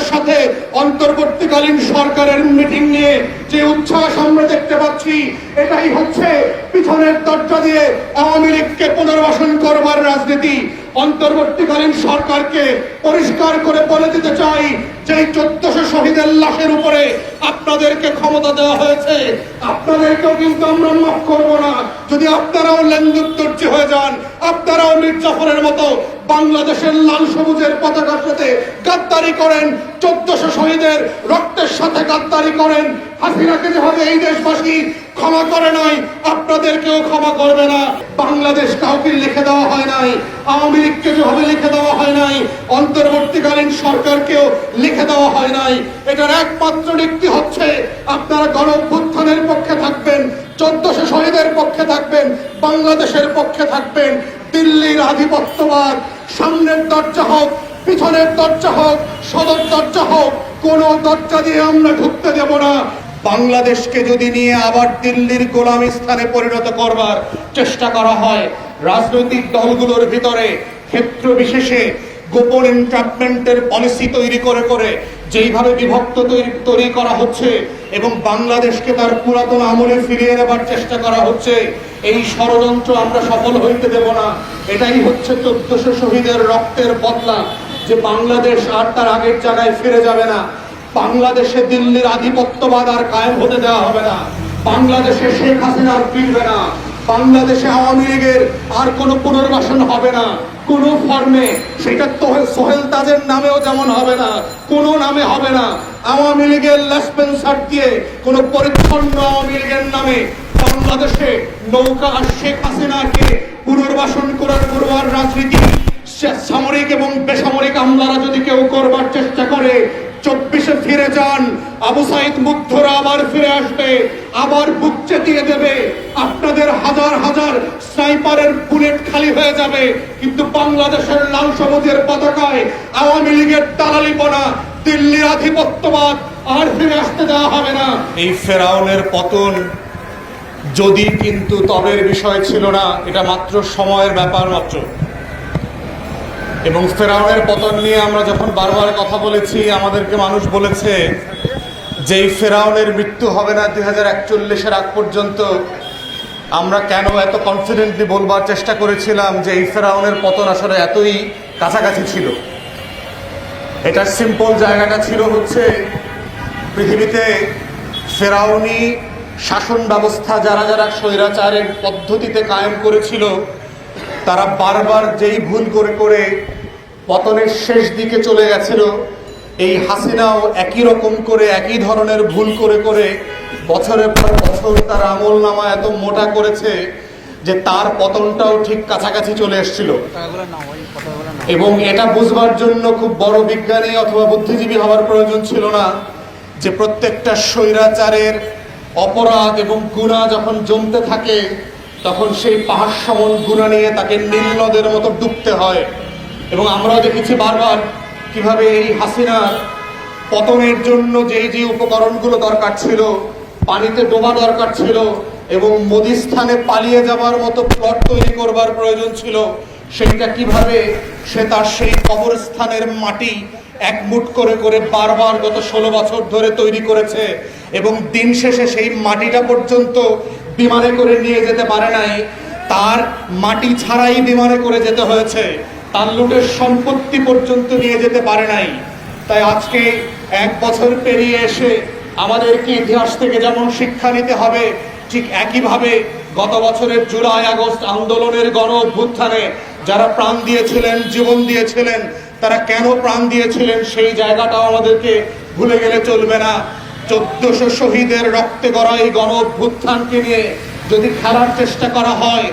আপনাদের সাথে অন্তর্বর্তীকালীন সরকারের মিটিং নিয়ে যে উচ্ছ্বাস আমরা দেখতে পাচ্ছি, এটাই হচ্ছে পিছনের দরজা দিয়ে আওয়ামী লীগকে পুনর্বাসন করবার রাজনীতি। অন্তর্বর্তীকালীন সরকারকে পরিষ্কার করে বলে দিতে চাই যে চোদ্দশো শহীদের লাশের উপরে আপনাদেরকে ক্ষমতা দেওয়া হয়েছে। আপনাদেরকেও কিন্তু আমরা মাফ করব না। যদি আপনারাও লেন্দুত্তর্জি হয়ে যান, আপনারাও মির্জাফরের মতো বাংলাদেশের লাল সবুজের পতাকার সাথে গাদ্দারি করেন, চোদ্দশো শহীদের রক্তের সাথে গাদ্দারি করেন। হাসিনাকে যেভাবে এই দেশবাসী ক্ষমা করে নাই, আপনাদেরকেও ক্ষমা করবে না। বাংলাদেশ কাউকে লিখে দেওয়া হয় নাই, আওয়ামী লীগকে যেভাবে লিখে দেওয়া হয় নাই, অন্তর্বর্তীকালীন সরকারকেও লিখে দেওয়া হয় নাই। এটার একমাত্র নীতি হচ্ছে আপনারা গণ পক্ষে থাকবেন, চোদ্দশো শহীদের পক্ষে থাকবেন, বাংলাদেশের পক্ষে থাকবেন, দিল্লির আধিপত্যবাদ সামনের দরজা হোক, পিছনের দরজা হোক, সদর দরজা হোক, কোন দরজা দিয়ে আমরা ঢুকতে দেব না। বাংলাদেশকে যদি নিয়ে আবার দিল্লির গোলাম স্থানে পরিণত করবার চেষ্টা করা হয়, রাজনৈতিক দলগুলোর ভিতরে ক্ষেত্র বিশেষে গোপন এন্ট্রাপমেন্টের পলিসি তৈরি করে করে যেইভাবে বিভক্ত তৈরি তৈরি করা হচ্ছে এবং বাংলাদেশকে তার পুরাতন আমলে ফিরিয়ে নেবার চেষ্টা করা হচ্ছে, এই ষড়যন্ত্র আমরা সফল হইতে দেব না। এটাই হচ্ছে চোদ্দশো শহীদের রক্তের বদলা, যে বাংলাদেশ আর তার আগের জায়গায় ফিরে যাবে না। বাংলাদেশে দিল্লির আধিপত্যবাদ আর কায়েম হতে দেওয়া হবে না। বাংলাদেশে শেখ হাসিনা আর ফিরবে না। বাংলাদেশে আওয়ামী লীগের আর কোনো পুনর্বাসন হবে না। কোন ফর্মে সেটা সোহেল তাদের নামেও যেমন হবে না, কোনো নামে হবে না। আওয়ামী লীগের লেসপেন্সার দিয়ে কোন পরিচ্ছন্ন আওয়ামী লীগের নামে বাংলাদেশে নৌকা আর শেখ হাসিনাকে পুনর্বাসন করার পূর্বার রাজনীতি সামরিক এবং বেসামরিক আমলারা যদি কেউ করবার চেষ্টা করে চব্বিশে ফিরে যান। আবু সাইদ মুগ্ধরা আবার ফিরে আসবে। আবার বুক চেতিয়ে দেবে। আপনাদের হাজার হাজার স্নাইপারের বুলেট খালি হয়ে যাবে। কিন্তু বাংলাদেশের লাল সবুজের পতাকায় আওয়ামী লীগের দালালিপনা, দিল্লির আধিপত্যবাদ আর ফিরে আসতে দেওয়া হবে না। এই ফেরাউনের পতন যদি কিন্তু তবের বিষয় ছিল না, এটা মাত্র সময়ের ব্যাপার মাত্র। এবং ফেরাউনের পতন নিয়ে আমরা যখন বারবার কথা বলেছি, আমাদেরকে মানুষ বলেছে যে এই ফেরাউনের মৃত্যু হবে না দুই হাজার একচল্লিশের আগ পর্যন্ত। আমরা কেন এত কনফিডেন্টলি বলবার চেষ্টা করেছিলাম যে এই ফেরাউনের পতন আসলে এতই কাছাকাছি ছিল। এটার সিম্পল জায়গাটা ছিল হচ্ছে পৃথিবীতে ফেরাউনি শাসন ব্যবস্থা যারা যারা স্বৈরাচারের পদ্ধতিতে কায়েম করেছিল তারা বারবার যেই ভুল করে করে পতনের শেষ দিকে চলে গেছিল এই হাসিনাও একই রকম করে একই ধরনের ভুল করে করে বছরের পর বছর তার আমল নামা এত মোটা করেছে যে তার পতনটাও ঠিক কাছাকাছি চলে এসেছিল। এবং এটা বুঝবার জন্য খুব বড় বিজ্ঞানী অথবা বুদ্ধিজীবী হওয়ার প্রয়োজন ছিল না যে প্রত্যেকটা স্বৈরাচারের অপরাধ এবং গুণা যখন জমতে থাকে তখন সেই পাহাড় সমন গুণা নিয়ে তাকে নীল নদের মতো ডুবতে হয়। এবং আমরাও দেখেছি বারবার কীভাবে এই হাসিনার পতনের জন্য যেই যে উপকরণগুলো দরকার ছিল, পানিতে ডোবা দরকার ছিল এবং মদিস্থানে পালিয়ে যাবার মতো প্লট তৈরি করবার প্রয়োজন ছিল, সেইটা কীভাবে সে তার সেই কবরস্থানের মাটি এক মুঠ করে করে বারবার গত ষোলো বছর ধরে তৈরি করেছে এবং দিন শেষে সেই মাটিটা পর্যন্ত বিমানে করে নিয়ে যেতে পারে নাই, তার মাটি ছাড়াই বিমানে করে যেতে হয়েছে। তার লুটের সম্পত্তি পর্যন্ত নিয়ে যেতে পারে নাই। তাই আজকে এক বছর পেরিয়ে এসে আমাদেরকে ইতিহাস থেকে যেমন শিক্ষা নিতে হবে, ঠিক একইভাবে গত বছরের জুলাই, আগস্ট আন্দোলনের গণ অভ্যুত্থানে যারা প্রাণ দিয়েছিলেন, জীবন দিয়েছিলেন, তারা কেন প্রাণ দিয়েছিলেন সেই জায়গাটাও আমাদেরকে ভুলে গেলে চলবে না। চোদ্দশো শহীদের রক্তে গড়া এই গণ অভ্যুত্থানকে নিয়ে যদি খেলার চেষ্টা করা হয়,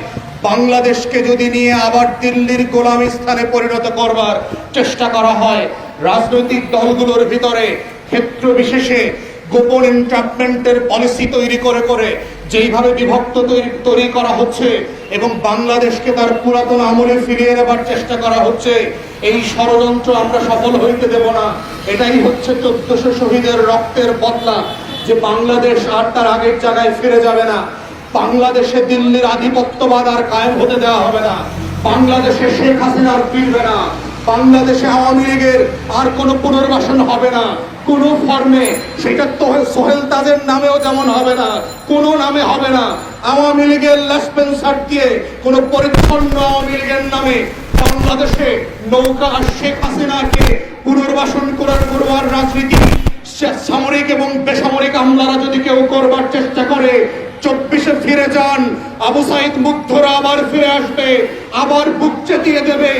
বাংলাদেশকে যদি নিয়ে আবার দিল্লির গোলাম স্থানে পরিণত করবার চেষ্টা করা হয়, রাজনৈতিক দলগুলোর ভিতরে ক্ষেত্র বিশেষে গোপন এন্ট্রাপমেন্টের পলিসি তৈরি করে করে যেইভাবে বিভক্ত তৈরি তৈরি করা হচ্ছে এবং বাংলাদেশকে তার পুরাতন আমলে ফিরিয়ে নেবার চেষ্টা করা হচ্ছে। এই ষড়যন্ত্র আমরা সফল হইতে দেব না। এটাই হচ্ছে চোদ্দশো শহীদের রক্তের বদলা, যে বাংলাদেশ আর তার আগের জায়গায় ফিরে যাবে না। বাংলাদেশে দিল্লির আধিপত্যবাদ আর কায়েম হতে দেওয়া হবে না। বাংলাদেশে শেখ হাসিনা আর ফিরবে না। বাংলাদেশে আওয়ামী লীগের আর কোনো পুনর্বাসন হবে না। কোনো ফর্মে সেটা তোহেল সোহেল তাদের নামেও যেমন হবে না, কোনো নামে হবে না। আওয়ামী লীগের লেসপেন্সার দিয়ে কোনো পরিচ্ছন্ন আওয়ামী লীগের নামে বাংলাদেশে নৌকা শেখ হাসিনাকে পুনর্বাসন করার করবার রাজনীতি, সামরিক এবং বেসামরিক আমলারা যদি কেউ করবার চেষ্টা করে, চব্বিশে ফিরে যান, আবু সাইদ মুগ্ধরা আবার ফিরে আসবে, আবার বুক চেতিয়ে দেবে,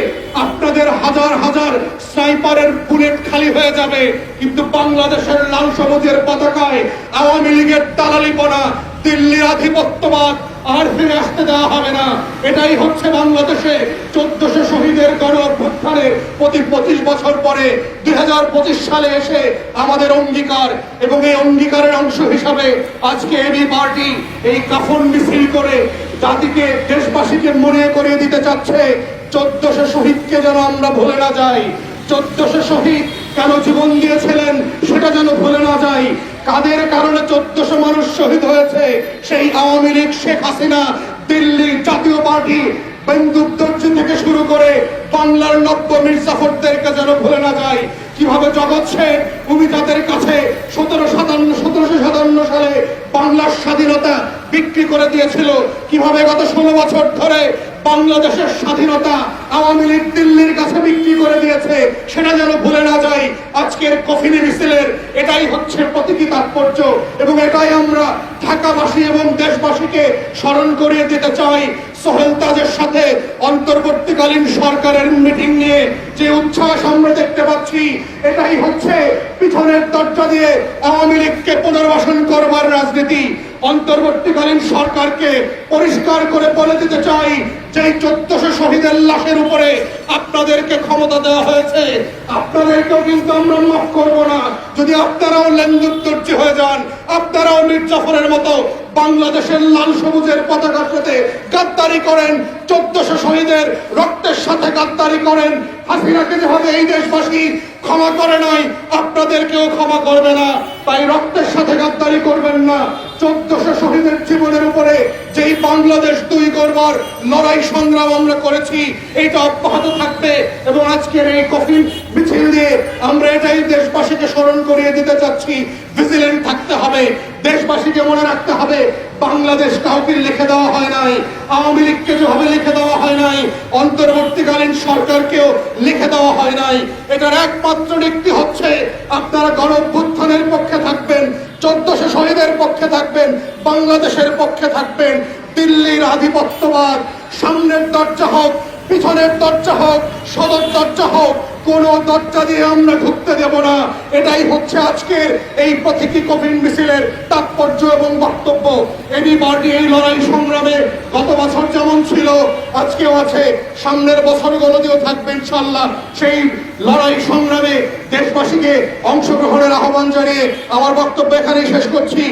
আপনাদের হাজার হাজার স্নাইপারের বুলেট খালি হয়ে যাবে, কিন্তু বাংলাদেশের লাল সবুজের পতাকায় আওয়ামী লীগের দালালিপনা দিল্লির আধিপত্যবাদ আর ফিরে আসতে দেওয়া হবে না। এটাই হচ্ছে বাংলাদেশে চোদ্দশো শহীদের গণ অভ্যুত্থানের প্রতি পঁচিশ বছর পরে দুই সালে এসে আমাদের অঙ্গীকার এবং এই অঙ্গীকারের অংশ হিসাবে আজকে এবি পার্টি এই কাফন মিছিল করে জাতিকে, দেশবাসীকে মনে করিয়ে দিতে চাচ্ছে। চোদ্দশো শহীদকে যেন আমরা ভুলে না যাই। চোদ্দশো শহীদ কেন জীবন দিয়েছিলেন সেটা যেন ভুলে না যাই। কাদের কারণে চোদ্দশো মানুষ শহীদ হয়েছে? সেই আওয়ামী লীগ, শেখ হাসিনা, দিল্লির জাতীয় পার্টি থেকে শুরু করে বাংলার নব্য মির্জাফরদেরকে যেন ভুলে না যায়। কীভাবে জগৎ শেখ ভূমিকাদের কাছে সতেরো সাতান্ন, সতেরোশো সাতান্ন সালে বাংলার স্বাধীনতা বিক্রি করে দিয়েছিল, কীভাবে গত ষোলো বছর ধরে বাংলাদেশের স্বাধীনতা আওয়ামী লীগ দিল্লির কাছে বিক্রি করে দিয়েছে, সেটা যেন ভুলে না যাই, আজকের কফিনি মিছিলের এটাই হচ্ছে প্রতীকী তাৎপর্য এবং এটাই আমরা ঢাকাবাসী এবং দেশবাসীকে স্মরণ করিয়ে দিতে চাই। সোহেল তাজের সাথে অন্তর্বর্তীকালীন সরকারের মিটিং নিয়ে যে উচ্ছ্বাস আমরা দেখতে পাচ্ছি, এটাই হচ্ছে পিছনের দরজা দিয়ে আওয়ামী লীগকে পুনর্বাসন করবার রাজনীতি। অন্তর্বর্তীকালীন সরকারকে পরিষ্কার করে বলে দিতে চাই যে চোদ্দশো শহীদের লাশের উপরে আপনাদেরকে ক্ষমতা দেওয়া হয়েছে, আপনাদেরকেও কিন্তু আমরা মাফ করব না। যদি আপনারাও লেনদেন হয়ে যান, আপনারাও মির্জাফরের মতো বাংলাদেশের লাল সবুজের পতাকার সাথে গাদ্দারি করেন, চোদ্দশো শহীদের রক্তের সাথে গাদ্দারি করেন। হাসিনাকে যেভাবে এই দেশবাসী ক্ষমা করে নাই, আপনাদেরকেও ক্ষমা করবে না। তাই রক্তের সাথে গাদ্দারি করবেন না। চোদ্দশো শহীদের জীবনের উপরে যেই বাংলাদেশ দুই করবার লড়াই সংগ্রাম আমরা করেছি এইটা অব্যাহত থাকবে। এবং আজকের এই কফিন মিছিল দিয়ে আমরা এটাই দেশবাসীকে স্মরণ করিয়ে দিতে চাচ্ছি, ভিজিলেন্ট থাকতে হবে। দেশবাসীকে মনে রাখতে হবে, বাংলাদেশ কাউকে লিখে দেওয়া হয় নাই, আওয়ামী লীগকে যেভাবে লিখে দেওয়া হয় নাই, অন্তর্বর্তীকালীন সরকারকেও লিখে দেওয়া হয় নাই। এটার একমাত্র ব্যক্তি হচ্ছে আপনারা গণ পক্ষে থাকবেন, চোদ্দশো শহীদের পক্ষে থাকবেন, বাংলাদেশের পক্ষে থাকবেন, দিল্লির আধিপত্যবাদ, সামনের দরজা হোক পিছনের দরজা হোক, সদর দরজা হোক, কোন দরজা দিয়ে আমরা ঢুকতে দেব না। এটাই হচ্ছে আজকের এই প্রতীকী কফিন মিছিলের তাৎপর্য এবং বক্তব্য। এবি পার্টি এই লড়াই সংগ্রামে গত বছর যেমন ছিল, আজকেও আছে। সামনের বছরগুলোতেও থাকবে ইনশাল্লাহ সেই লড়াই সংগ্রামে দেশবাসীকে অংশগ্রহণের আহ্বান জানিয়ে আমার বক্তব্য এখানেই শেষ করছি।